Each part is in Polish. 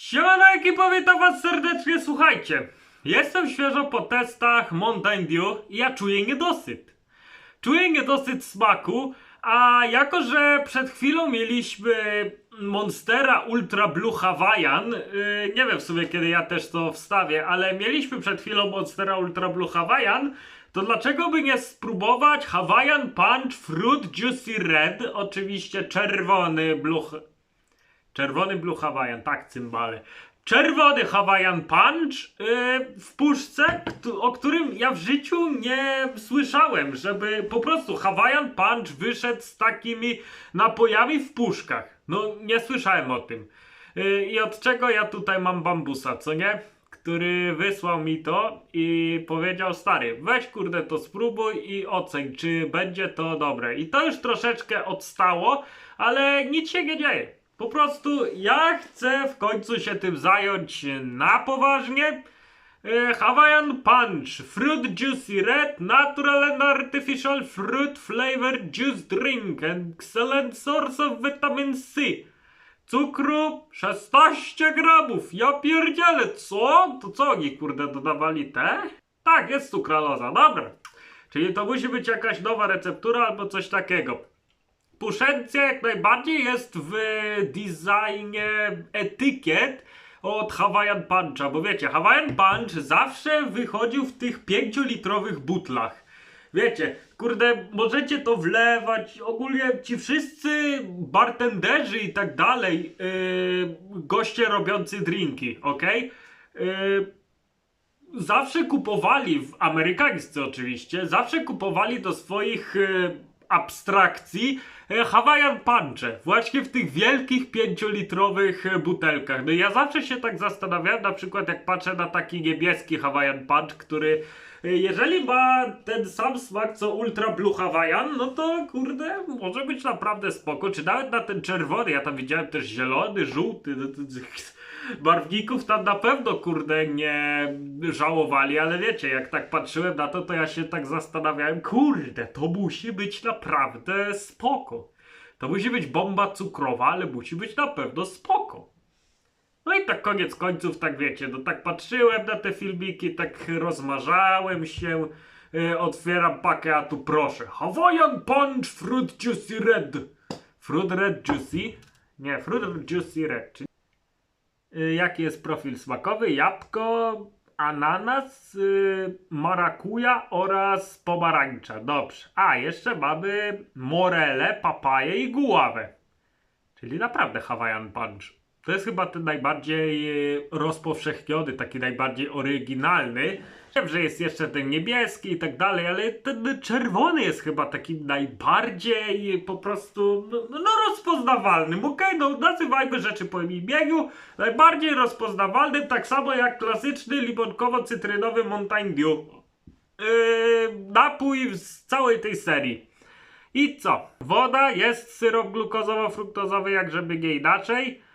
Siemano ekipo, witam was serdecznie, słuchajcie. Jestem świeżo po testach Mountain Dew i ja czuję niedosyt. Czuję niedosyt smaku, a jako, że przed chwilą mieliśmy Monstera Ultra Blue Hawaiian, yy, nie wiem w sumie kiedy ja też to wstawię, ale mieliśmy przed chwilą Monstera Ultra Blue Hawaiian, to dlaczego by nie spróbować Hawaiian Punch Fruit Juicy Red, oczywiście czerwony Blue... Czerwony Blue Hawaiian, tak cymbale. Czerwony Hawaiian Punch yy, w puszce, o którym ja w życiu nie słyszałem, żeby po prostu Hawaiian Punch wyszedł z takimi napojami w puszkach. No, nie słyszałem o tym. Yy, I od czego ja tutaj mam bambusa, co nie? Który wysłał mi to i powiedział, stary, weź kurde to spróbuj i oceń, czy będzie to dobre. I to już troszeczkę odstało, ale nic się nie dzieje. Po prostu ja chcę w końcu się tym zająć na poważnie. E, Hawaiian Punch Fruit Juicy Red Natural and Artificial Fruit Flavored Juice Drink Excellent Source of Vitamin C Cukru 16 gramów Ja pierdzielę, co? To co oni kurde dodawali te? Tak, jest cukraloza, dobra Czyli to musi być jakaś nowa receptura albo coś takiego Puszencja jak najbardziej jest w designie etykiet od Hawaiian Puncha, bo wiecie, Hawaiian Punch zawsze wychodził w tych 5-litrowych butlach. Wiecie, kurde, możecie to wlewać, ogólnie ci wszyscy bartenderzy i tak dalej, yy, goście robiący drinki, okej? Yy, zawsze kupowali, w amerykańscy oczywiście, zawsze kupowali do swoich e, abstrakcji Hawaiian Punche, właśnie w tych wielkich pięciolitrowych e, butelkach. No ja zawsze się tak zastanawiałem, na przykład jak patrzę na taki niebieski Hawaiian Punch, który e, jeżeli ma ten sam smak co Ultra Blue Hawaiian, no to kurde, może być naprawdę spoko, czy nawet na ten czerwony, ja tam widziałem też zielony, żółty, no to, barwników tam na pewno kurde nie żałowali, ale wiecie, jak tak patrzyłem na to, to ja się tak zastanawiałem, kurde, to musi być naprawdę spoko. To musi być bomba cukrowa, ale musi być na pewno spoko. No i tak koniec końców, tak wiecie, no tak patrzyłem na te filmiki, tak rozmarzałem się, e, otwieram pakę, a tu proszę, Hawaiian Punch Fruit Juicy Red. Fruit Red Juicy? Nie, Fruit Juicy Red, jaki jest profil smakowy, jabłko, ananas, y, marakuja oraz pomarańcza. Dobrze. A, jeszcze mamy morele, papaję i guławę. Czyli naprawdę Hawaiian Punch. To jest chyba ten najbardziej y, rozpowszechniony, taki najbardziej oryginalny. Wiem, że jest jeszcze ten niebieski i tak dalej, ale ten czerwony jest chyba takim najbardziej po prostu no, no rozpoznawalnym. Okej, no nazywajmy rzeczy po imieniu. Najbardziej rozpoznawalnym, tak samo jak klasyczny limonkowo-cytrynowy Mountain Dew. Yy, napój z całej tej serii. I co? Woda jest syrop glukozowo-fruktozowy, jak żeby nie inaczej.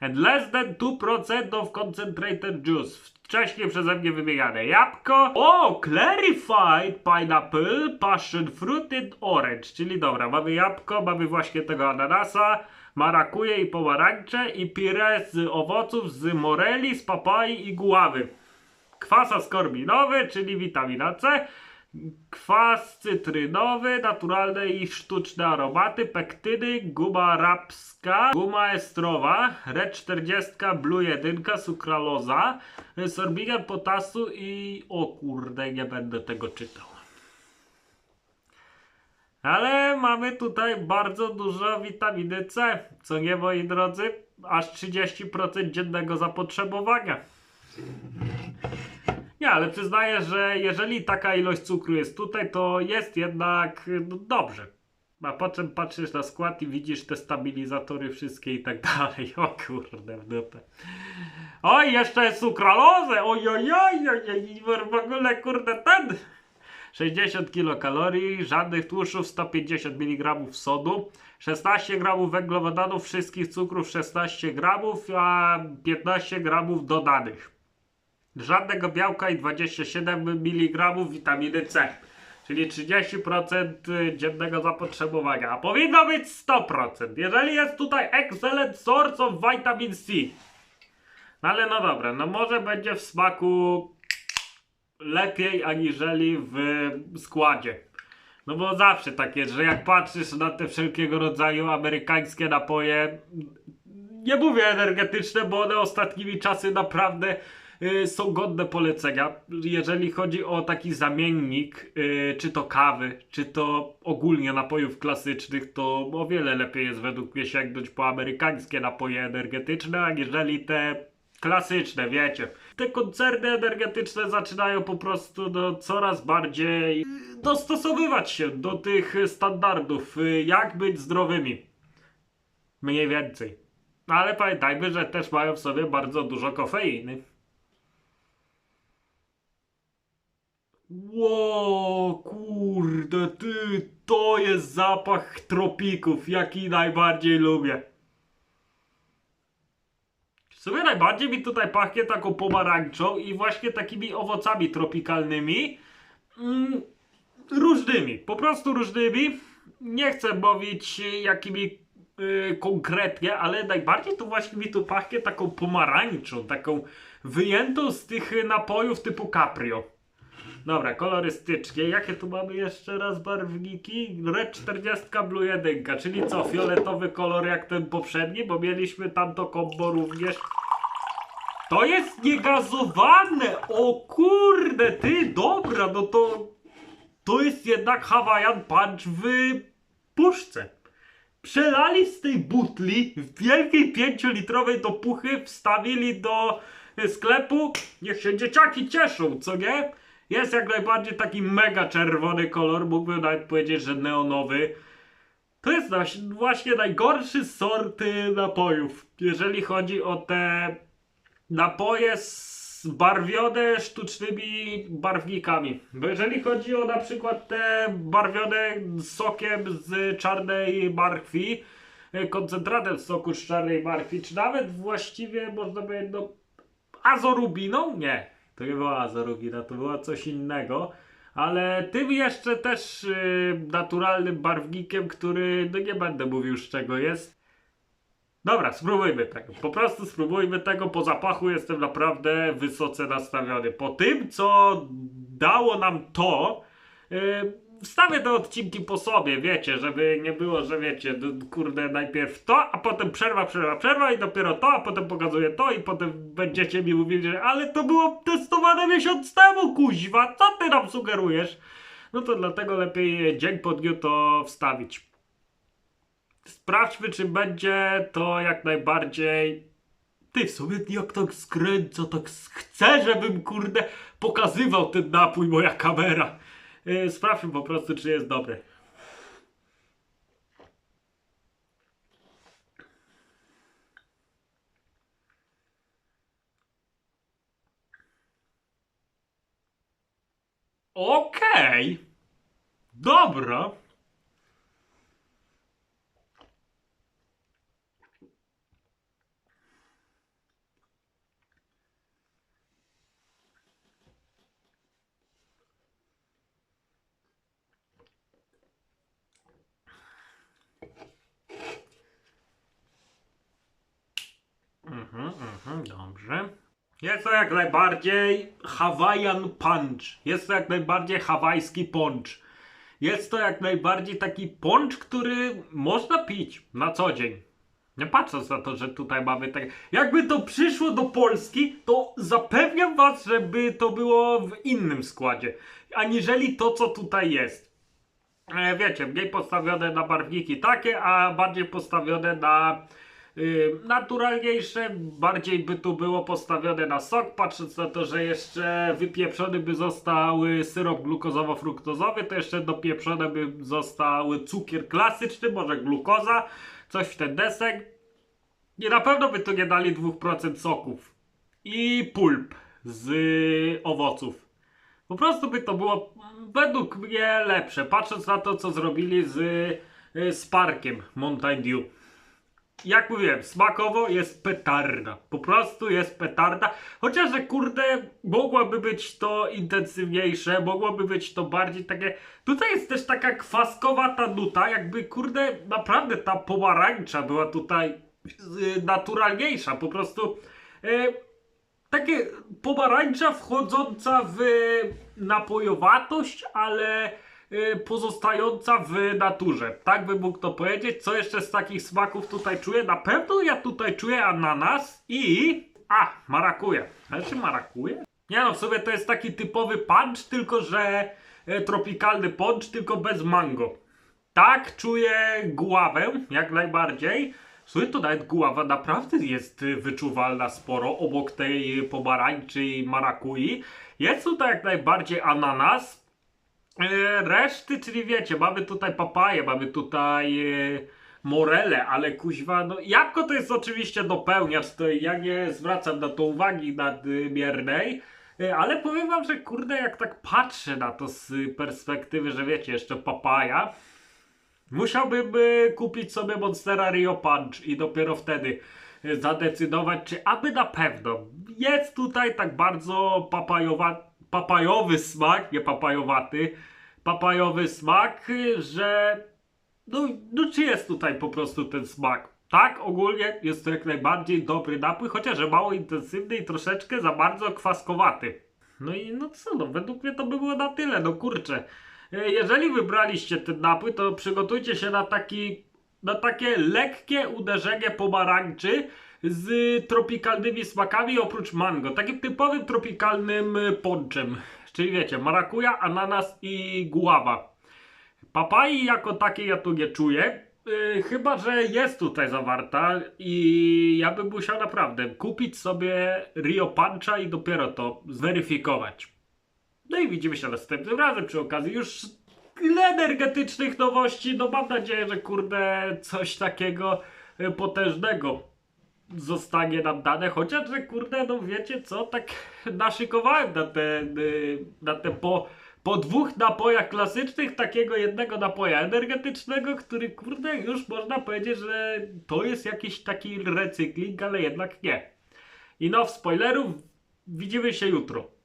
And less than 2% of concentrated juice. Wcześniej przeze mnie wymieniane jabłko. O, clarified pineapple, passion fruit and orange. Czyli dobra, mamy jabłko, mamy właśnie tego ananasa, marakuję i pomarańcze i pire z owoców z moreli, z papai i guławy. Kwas askorbinowy, czyli witamina C. Kwas cytrynowy, naturalne i sztuczne aromaty, pektyny, guma rapska, guma estrowa, red 40, blue 1, sukraloza, sorbigan potasu i... o kurde, nie będę tego czytał. Ale mamy tutaj bardzo dużo witaminy C, co nie moi drodzy, aż 30% dziennego zapotrzebowania. Nie, ale przyznaję, że jeżeli taka ilość cukru jest tutaj, to jest jednak no, dobrze. A potem patrzysz na skład i widzisz te stabilizatory wszystkie i tak dalej. O kurde, w dupę. Oj, jeszcze jest sukralozę! Oj, oj, oj, oj, w ogóle kurde ten... 60 kilokalorii, żadnych tłuszczów, 150 mg sodu, 16 gramów węglowodanów, wszystkich cukrów 16 gramów, a 15 gramów dodanych. Żadnego białka i 27 mg witaminy C. Czyli 30% dziennego zapotrzebowania. A powinno być 100%. Jeżeli jest tutaj excellent source of vitamin C. No ale no dobra, no może będzie w smaku lepiej aniżeli w składzie. No bo zawsze tak jest, że jak patrzysz na te wszelkiego rodzaju amerykańskie napoje, nie mówię energetyczne, bo one ostatnimi czasy naprawdę są godne polecenia. Jeżeli chodzi o taki zamiennik, y, czy to kawy, czy to ogólnie napojów klasycznych, to o wiele lepiej jest według mnie sięgnąć po amerykańskie napoje energetyczne, aniżeli te klasyczne, wiecie. Te koncerny energetyczne zaczynają po prostu no, coraz bardziej dostosowywać się do tych standardów, y, jak być zdrowymi. Mniej więcej. Ale pamiętajmy, że też mają w sobie bardzo dużo kofeiny. Ło, kurde, ty, to jest zapach tropików, jaki najbardziej lubię. W sumie najbardziej mi tutaj pachnie taką pomarańczą i właśnie takimi owocami tropikalnymi. Mm, różnymi, po prostu różnymi. Nie chcę mówić jakimi y, konkretnie, ale najbardziej to właśnie mi tu pachnie taką pomarańczą, taką wyjętą z tych napojów typu Caprio. Dobra, kolorystycznie. Jakie tu mamy jeszcze raz barwniki? Red 40, Blue 1, czyli co? Fioletowy kolor jak ten poprzedni, bo mieliśmy tamto kombo również. To jest niegazowane! O kurde, ty, dobra, no to... To jest jednak Hawaiian Punch w puszce. Przelali z tej butli w wielkiej 5-litrowej dopuchy, wstawili do sklepu. Niech się dzieciaki cieszą, co nie? Jest jak najbardziej taki mega czerwony kolor, mógłbym nawet powiedzieć, że neonowy. To jest właśnie najgorszy sort y, napojów, jeżeli chodzi o te napoje zbarwione sztucznymi barwnikami. Bo jeżeli chodzi o na przykład te barwione sokiem z czarnej markwi, e, koncentratem soku z czarnej markwi, czy nawet właściwie można by no azorubiną? Nie, była azorubina, to była coś innego. Ale tym jeszcze też y, naturalnym barwnikiem, który, no nie będę mówił z czego jest. Dobra, spróbujmy tego. Po prostu spróbujmy tego. Po zapachu jestem naprawdę wysoce nastawiony. Po tym, co dało nam to, yy, wstawię te odcinki po sobie, wiecie, żeby nie było, że wiecie, kurde, najpierw to, a potem przerwa, przerwa, przerwa i dopiero to, a potem pokazuję to i potem będziecie mi mówili, że ale to było testowane miesiąc temu, kuźwa, co ty nam sugerujesz? No to dlatego lepiej dzień po dniu to wstawić. Sprawdźmy, czy będzie to jak najbardziej. Ty w sumie jak tak skręca, tak chcę, żebym kurde pokazywał ten napój, moja kamera. Yy, sprawdźmy po prostu, czy jest dobry. Okej. Dobra. Jest to jak najbardziej Hawaiian Punch. Jest to jak najbardziej hawajski punch. Jest to jak najbardziej taki punch, który można pić na co dzień. Nie patrząc na to, że tutaj mamy tak. Jakby to przyszło do Polski, to zapewniam was, żeby to było w innym składzie, aniżeli to, co tutaj jest. E, wiecie, mniej postawione na barwniki takie, a bardziej postawione na naturalniejsze, bardziej by tu było postawione na sok, patrząc na to, że jeszcze wypieprzony by został y, syrop glukozowo-fruktozowy, to jeszcze dopieprzone by został cukier klasyczny, może glukoza, coś w ten desek. I na pewno by tu nie dali 2% soków i pulp z y, owoców. Po prostu by to było według mnie lepsze, patrząc na to, co zrobili z, y, z parkiem Mountain Dew. Jak mówiłem, smakowo jest petarda. Po prostu jest petarda. Chociaż, że kurde, mogłoby być to intensywniejsze, mogłoby być to bardziej takie. Tutaj jest też taka kwaskowata nuta, jakby kurde, naprawdę ta pomarańcza była tutaj y, naturalniejsza. Po prostu. y, takie pomarańcza wchodząca w napojowatość, ale y, pozostająca w naturze. Tak bym mógł to powiedzieć. Co jeszcze z takich smaków tutaj czuję? Na pewno ja tutaj czuję ananas i... A, marakuję. Ale czy marakuję? Nie no, w to jest taki typowy punch, tylko że e, tropikalny punch, tylko bez mango. Tak, czuję guławę, jak najbardziej. Słuchaj, to nawet guława naprawdę jest y, wyczuwalna sporo obok tej pomarańczy i marakui. Jest tutaj jak najbardziej ananas. E, Reszty, czyli wiecie, mamy tutaj papaję, mamy tutaj e, morele, ale kuźwa, no jabłko to jest oczywiście dopełniacz, to ja nie zwracam na to uwagi nadmiernej, e, ale powiem wam, że kurde, jak tak patrzę na to z perspektywy, że wiecie, jeszcze papaja, Musiałbym kupić sobie Monstera Rio Punch i dopiero wtedy zadecydować, czy aby na pewno. Jest tutaj tak bardzo papajowa, papajowy smak, nie papajowaty, papajowy smak, że no, no czy jest tutaj po prostu ten smak. Tak, ogólnie jest to jak najbardziej dobry napój, chociaż mało intensywny i troszeczkę za bardzo kwaskowaty. No i no co, no według mnie to by było na tyle, no kurczę. Jeżeli wybraliście ten napój, to przygotujcie się na taki, na takie lekkie uderzenie pomarańczy z tropikalnymi smakami oprócz mango. Takim typowym tropikalnym ponczem. Czyli wiecie, marakuja, ananas i guława. Papai jako takiej ja tu nie czuję. Yy, chyba, że jest tutaj zawarta i ja bym musiał naprawdę kupić sobie Rio Puncha i dopiero to zweryfikować. No i widzimy się następnym razem przy okazji już tyle energetycznych nowości. No mam nadzieję, że kurde coś takiego y, potężnego zostanie nam dane. Chociaż, że kurde, no wiecie co, tak naszykowałem na te, y, na te po, po dwóch napojach klasycznych takiego jednego napoja energetycznego, który kurde już można powiedzieć, że to jest jakiś taki recykling, ale jednak nie. I no, spoilerów widzimy się jutro.